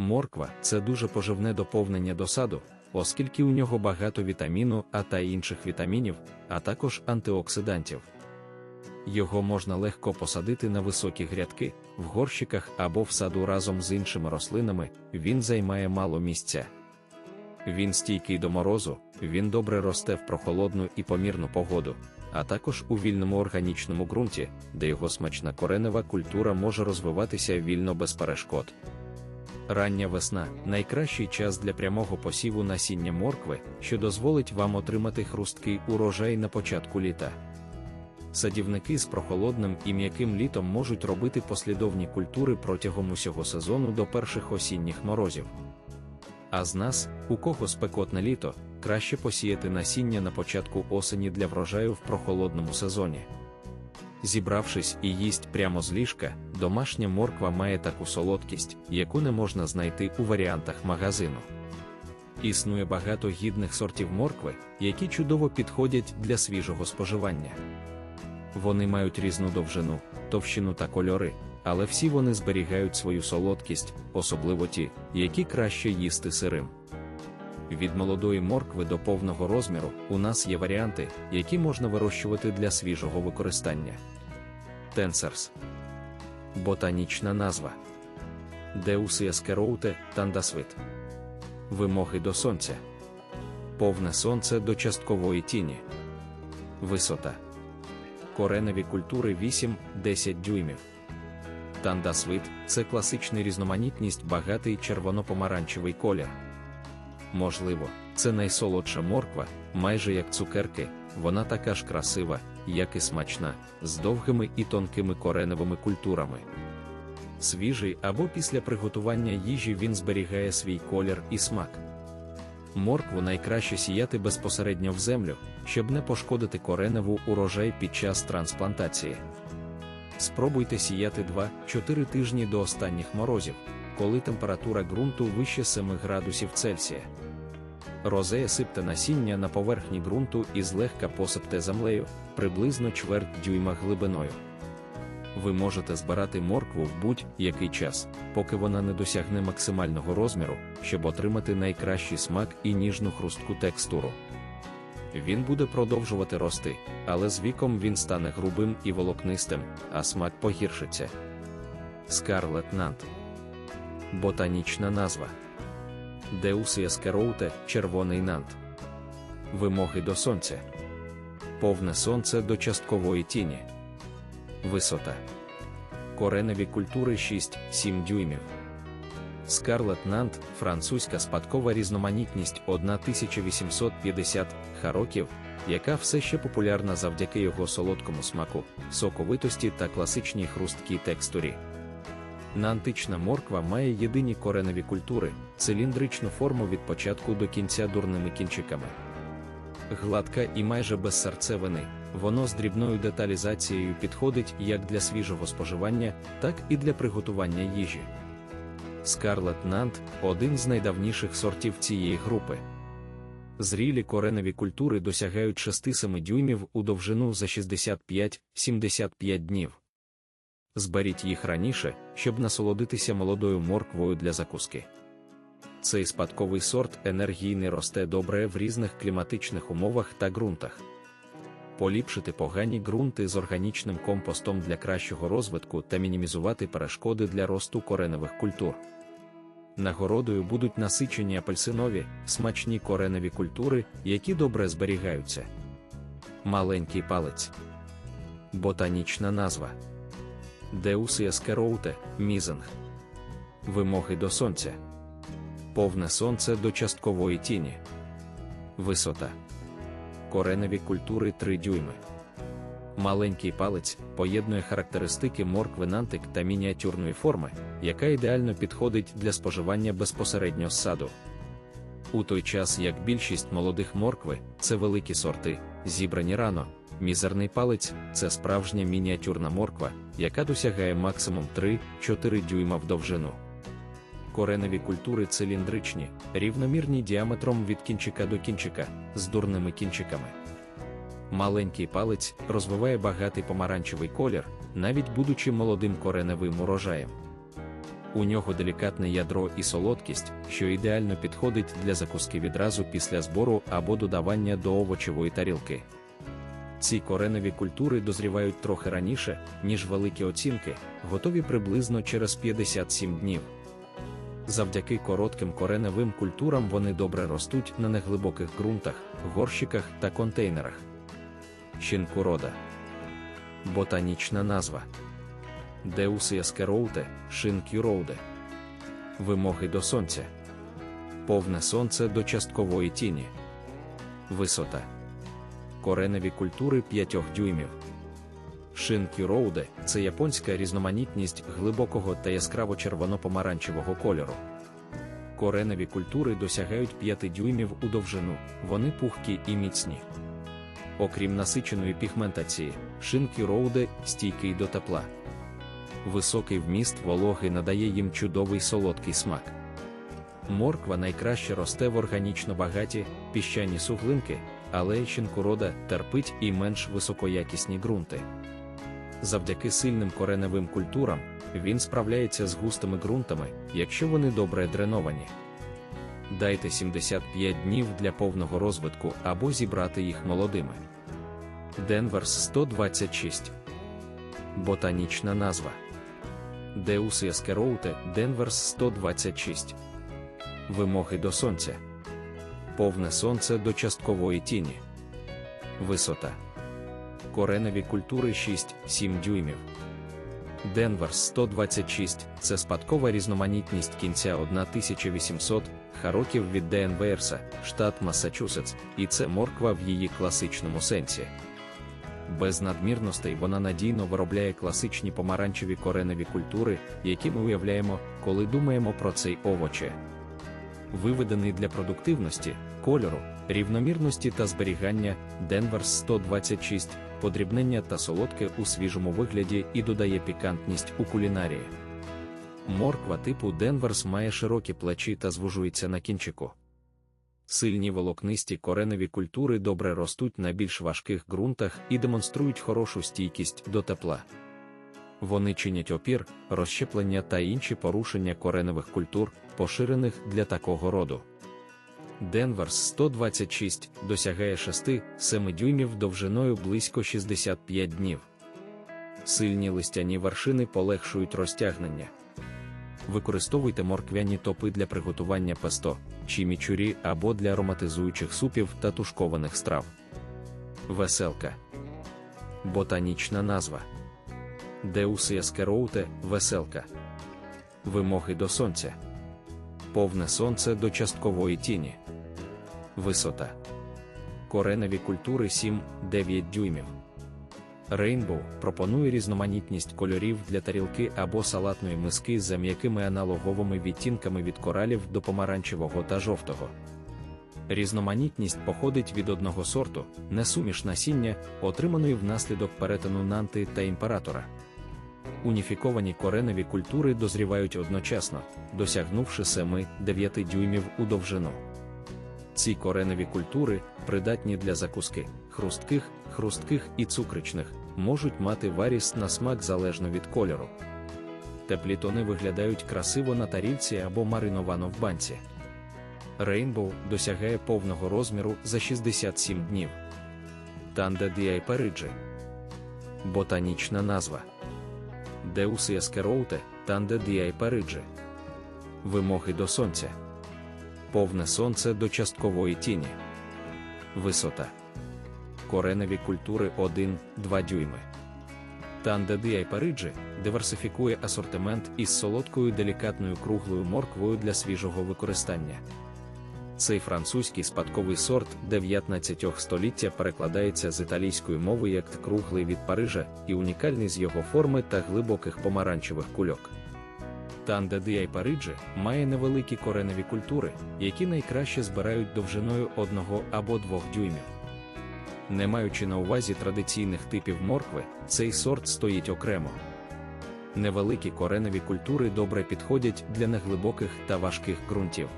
Морква це дуже поживне доповнення до саду, оскільки у нього багато вітаміну А та інших вітамінів, а також антиоксидантів. Його можна легко посадити на високі грядки, в горщиках або в саду разом з іншими рослинами, він займає мало місця. Він стійкий до морозу, він добре росте в прохолодну і помірну погоду, а також у вільному органічному ґрунті, де його смачна коренева культура може розвиватися вільно без перешкод. Рання весна найкращий час для прямого посіву насіння моркви, що дозволить вам отримати хрусткий урожай на початку літа. Садівники з прохолодним і м'яким літом можуть робити послідовні культури протягом усього сезону до перших осінніх морозів. А з нас, у кого спекотне літо, краще посіяти насіння на початку осені для врожаю в прохолодному сезоні. Зібравшись і їсть прямо з ліжка, домашня морква має таку солодкість, яку не можна знайти у варіантах магазину. Існує багато гідних сортів моркви, які чудово підходять для свіжого споживання. Вони мають різну довжину, товщину та кольори, але всі вони зберігають свою солодкість, особливо ті, які краще їсти сирим. Від молодої моркви до повного розміру у нас є варіанти, які можна вирощувати для свіжого використання. Тенсерс. Ботанічна назва Deus Eskeroute Tandasvit. Вимоги до сонця. Повне сонце до часткової тіні. Висота. Кореневі культури 8-10 дюймів. Тандасвит це класичний різноманітність багатий червоно-помаранчевий колір. Можливо, це найсолодша морква, майже як цукерки, вона така ж красива, як і смачна, з довгими і тонкими кореневими культурами. Свіжий або після приготування їжі він зберігає свій колір і смак. Моркву найкраще сіяти безпосередньо в землю, щоб не пошкодити кореневу урожай під час трансплантації. Спробуйте сіяти 2-4 тижні до останніх морозів, коли температура ґрунту вище 7 градусів Цельсія. Розея сипте насіння на поверхні ґрунту і злегка посипте землею, приблизно чверть дюйма глибиною. Ви можете збирати моркву в будь-який час, поки вона не досягне максимального розміру, щоб отримати найкращий смак і ніжну хрустку текстуру. Він буде продовжувати рости, але з віком він стане грубим і волокнистим, а смак погіршиться. Скарлет Нант Ботанічна назва Deus Eskeroute – червоний нант. Вимоги до сонця. Повне сонце до часткової тіні. Висота. Кореневі культури 6-7 дюймів. Скарлет Нант французька спадкова різноманітність 1850 хароків, яка все ще популярна завдяки його солодкому смаку, соковитості та класичній хрусткій текстурі. Нантична морква має єдині кореневі культури, циліндричну форму від початку до кінця дурними кінчиками. Гладка і майже без серцевини, воно з дрібною деталізацією підходить як для свіжого споживання, так і для приготування їжі. Скарлет Нант один з найдавніших сортів цієї групи. Зрілі кореневі культури досягають 6-7 дюймів у довжину за 65-75 днів. Зберіть їх раніше, щоб насолодитися молодою морквою для закуски. Цей спадковий сорт енергійний росте добре в різних кліматичних умовах та ґрунтах. Поліпшити погані ґрунти з органічним компостом для кращого розвитку та мінімізувати перешкоди для росту кореневих культур. Нагородою будуть насичені апельсинові, смачні кореневі культури, які добре зберігаються. Маленький палець. Ботанічна назва. Deus Eskeroute – мізинг. Вимоги до сонця. Повне сонце до часткової тіні. Висота. Кореневі культури 3 дюйми. Маленький палець поєднує характеристики моркви нантик та мініатюрної форми, яка ідеально підходить для споживання безпосередньо з саду. У той час як більшість молодих моркви це великі сорти, зібрані рано, мізерний палець це справжня мініатюрна морква, яка досягає максимум 3-4 дюйма в довжину. Кореневі культури циліндричні, рівномірні діаметром від кінчика до кінчика, з дурними кінчиками. Маленький палець розвиває багатий помаранчевий колір, навіть будучи молодим кореневим урожаєм. У нього делікатне ядро і солодкість, що ідеально підходить для закуски відразу після збору або додавання до овочевої тарілки. Ці коренові культури дозрівають трохи раніше, ніж великі оцінки, готові приблизно через 57 днів. Завдяки коротким кореневим культурам вони добре ростуть на неглибоких ґрунтах, горщиках та контейнерах. Шинкурода. Ботанічна назва Deus яскероуте, шинкюроуде. Вимоги до сонця. Повне сонце до часткової тіні. Висота. Кореневі культури 5 дюймів. Шинкюроуде це японська різноманітність глибокого та яскраво червоно-помаранчевого кольору. Кореневі культури досягають 5 дюймів у довжину, вони пухкі і міцні. Окрім насиченої пігментації, шинкюроуде стійкий до тепла. Високий вміст вологи надає їм чудовий солодкий смак. Морква найкраще росте в органічно багаті, піщані суглинки, але шинкурода терпить і менш високоякісні ґрунти. Завдяки сильним кореневим культурам він справляється з густими ґрунтами, якщо вони добре дреновані. Дайте 75 днів для повного розвитку або зібрати їх молодими. Денверс 126. Ботанічна назва Deus яскероуте Денверс 126. Вимоги до сонця. Повне сонце до часткової тіні. Висота. Кореневі культури 6-7 дюймів. Денверс 126 це спадкова різноманітність кінця 1800 років від Денверса, штат Массачусетс, і це морква в її класичному сенсі. Без надмірностей вона надійно виробляє класичні помаранчеві кореневі культури, які ми уявляємо, коли думаємо про цей овоче. Виведений для продуктивності, кольору, рівномірності та зберігання, Денверс 126, подрібнення та солодке у свіжому вигляді і додає пікантність у кулінарії. Морква типу Денверс має широкі плечі та звужується на кінчику. Сильні волокнисті кореневі культури добре ростуть на більш важких ґрунтах і демонструють хорошу стійкість до тепла. Вони чинять опір, розщеплення та інші порушення кореневих культур, поширених для такого роду. Денверс 126 досягає 6-7 дюймів довжиною близько 65 днів. Сильні листяні вершини полегшують розтягнення. Використовуйте морквяні топи для приготування песто, чімічурі або для ароматизуючих супів та тушкованих страв. Веселка. Ботанічна назва Deus яскероуте веселка. Вимоги до сонця. Повне сонце до часткової тіні. Висота. Кореневі культури 7-9 дюймів. Rainbow пропонує різноманітність кольорів для тарілки або салатної миски за м'якими аналоговими відтінками від коралів до помаранчевого та жовтого. Різноманітність походить від одного сорту, несуміш насіння, отриманої внаслідок перетину нанти та імператора. Уніфіковані кореневі культури дозрівають одночасно, досягнувши 7-9 дюймів у довжину. Ці кореневі культури, придатні для закуски, хрустких, хрустких і цукричних, можуть мати варіс на смак залежно від кольору. Теплі тони виглядають красиво на тарілці або мариновано в банці. Рейнбоу досягає повного розміру за 67 днів. Танде діайпериджі. Ботанічна назва Deus яскероуте Танде діайпериджі. Вимоги до сонця. Повне сонце до часткової тіні. Висота. Кореневі культури 1-2 дюйми. Танде діайпериджі диверсифікує асортимент із солодкою делікатною круглою морквою для свіжого використання. Цей французький спадковий сорт 19 століття перекладається з італійської мови як круглий від Парижа і унікальний з його форми та глибоких помаранчевих кульок. Танде Діай Париджі має невеликі кореневі культури, які найкраще збирають довжиною одного або двох дюймів. Не маючи на увазі традиційних типів моркви, цей сорт стоїть окремо. Невеликі кореневі культури добре підходять для неглибоких та важких ґрунтів.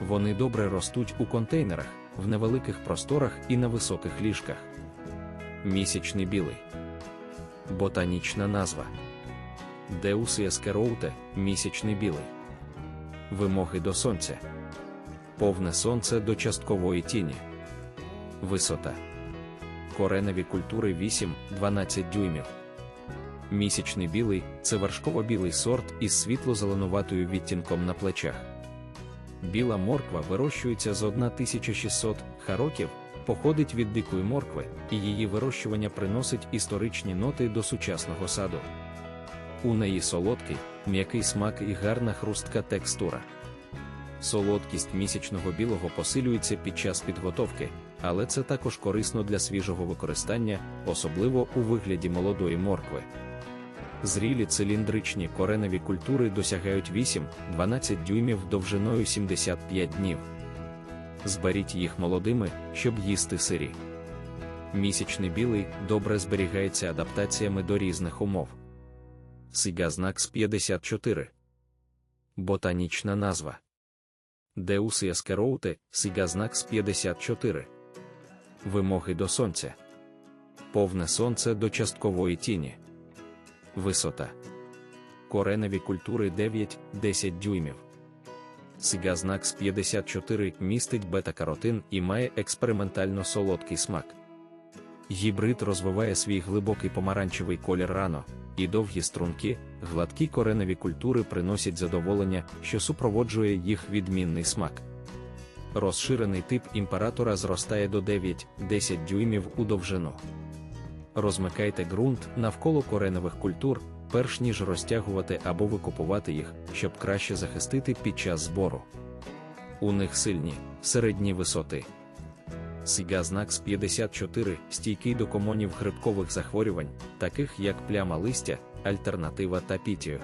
Вони добре ростуть у контейнерах, в невеликих просторах і на високих ліжках. Місячний білий. Ботанічна назва Деус Яскероуте, місячний білий. Вимоги до сонця. Повне сонце до часткової тіні. Висота. Кореневі культури 8-12 дюймів. Місячний білий це вершково-білий сорт із світло-зеленуватою відтінком на плечах. Біла морква вирощується з 1600 ха років, походить від дикої моркви, і її вирощування приносить історичні ноти до сучасного саду. У неї солодкий, м'який смак і гарна хрустка текстура. Солодкість місячного білого посилюється під час підготовки, але це також корисно для свіжого використання, особливо у вигляді молодої моркви. Зрілі циліндричні кореневі культури досягають 8-12 дюймів довжиною 75 днів. Зберіть їх молодими, щоб їсти сирі. Місячний білий добре зберігається адаптаціями до різних умов. Сигазнакс 54. Ботанічна назва. Деус яскероуте, Сигазнакс 54. Вимоги до сонця. Повне сонце до часткової тіні. Висота. Кореневі культури 9-10 дюймів. Сигазнакс 54 містить бета-каротин і має експериментально солодкий смак. Гібрид розвиває свій глибокий помаранчевий колір рано, і довгі струнки, гладкі кореневі культури приносять задоволення, що супроводжує їх відмінний смак. Розширений тип імператора зростає до 9-10 дюймів у довжину. Розмикайте ґрунт навколо кореневих культур, перш ніж розтягувати або викупувати їх, щоб краще захистити під час збору. У них сильні, середні висоти. Сігазнакс 54 стійкий до комонів грибкових захворювань, таких як пляма листя, альтернатива та пітію.